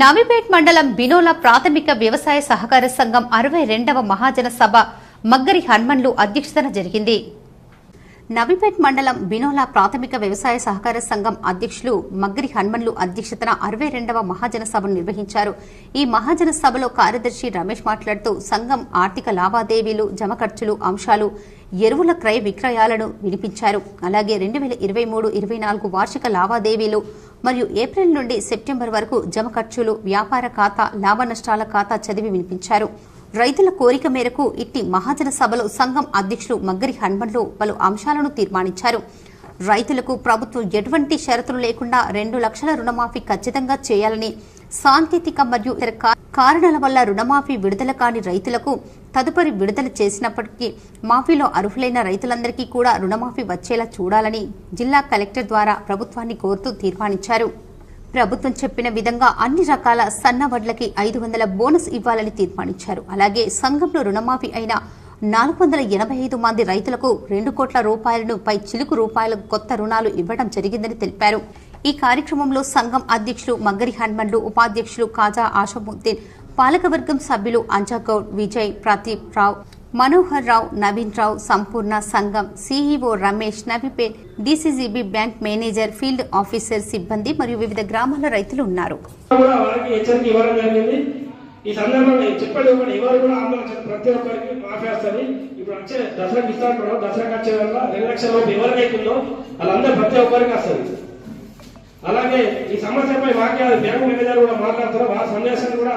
నవిపేట్ మండలం బినోల ప్రాథమిక వ్యవసాయ సహకార సంఘం అరవై రెండవ మహాజన సభ మగ్గరి హన్మన్లు అధ్యక్షతన జరిగింది. నవిపేట్ మండలం బినోలా ప్రాథమిక వ్యవసాయ సహకార సంఘం అధ్యక్షులు మగ్గరి హన్మన్లు అధ్యక్షతన అరవై రెండవ మహాజన సభను నిర్వహించారు. ఈ మహాజన సభలో కార్యదర్శి రమేష్ మాట్లాడుతూ సంఘం ఆర్థిక లావాదేవీలు జమ ఖర్చులు అంశాలు ఎరువుల క్రయ విక్రయాలను వినిపించారు. అలాగే రెండు వేల ఇరవై మూడు ఇరవై నాలుగు వార్షిక లావాదేవీలు మరియు ఏప్రిల్ నుండి సెప్టెంబర్ వరకు జమ ఖర్చులు వ్యాపార ఖాతా లాభ నష్టాల ఖాతా చదివి వినిపించారు. రైతుల కోరిక మేరకు ఇట్టి మహాజన సభలో సంఘం అధ్యక్షులు మగ్గరి హన్మన్లు పలు అంశాలను తీర్మానించారు. రైతులకు ప్రభుత్వం ఎటువంటి షరతులు లేకుండా రెండు లక్షల రుణమాఫీ ఖచ్చితంగా చేయాలని సాంకేతిక మరియు ఇతర కారణాల వల్ల రుణమాఫీ విడుదల కాని రైతులకు తదుపరి విడుదల చేసినప్పటికీ మాఫీలో అర్హులైన రైతులందరికీ కూడా రుణమాఫీ వచ్చేలా చూడాలని జిల్లా కలెక్టర్ ద్వారా ప్రభుత్వాన్ని కోరుతూ తీర్మానించారు. ప్రభుత్వం చెప్పిన విధంగా అన్ని రకాల సన్న వడ్లకి ఐదు వందల బోనస్ ఇవ్వాలని తీర్మానించారు. అలాగే సంఘంలో రుణమాఫీ అయిన నాలుగు వందల ఎనభై ఐదు మంది రైతులకు రెండు కోట్ల రూపాయలను పై చిలుకు రూపాయల కొత్త రుణాలు ఇవ్వడం జరిగిందని తెలిపారు. ఈ కార్యక్రమంలో సంఘం అధ్యక్షులు మగ్గరి హన్మన్లు ఉపాధ్యక్షులు కాజా ఆషముద్దీన్ పాలకవర్గం సభ్యులు అంజాగౌడ్ విజయ్ ప్రదీప్ రావు మనోహర్ రావు నవీన్ రావు సంపూర్ణ సంఘం CEO Ramesh Navipet DCGB bank manager field officer సిబ్బంది మరియు వివిధ గ్రామాల రైతులు ఉన్నారు. ఈ సందర్భంగా చెప్పేది కూడా ఎవరు కూడా ఆందోళన ప్రతి ఒక్కరికి మాఫీ వస్తుంది ఇప్పుడు వచ్చే దసరాకి ఇస్తాను దసరాకి వచ్చే వల్ల రెండు లక్షల లోపు ఎవరికైతే ఉందో వాళ్ళందరూ ప్రతి ఒక్కరికి వస్తుంది అలాగే ఈ సమస్యపై వాక్యాలు బ్యాంకు మేనేజర్ కూడా మాట్లాడుతున్నారు ఆ సందేశాన్ని కూడా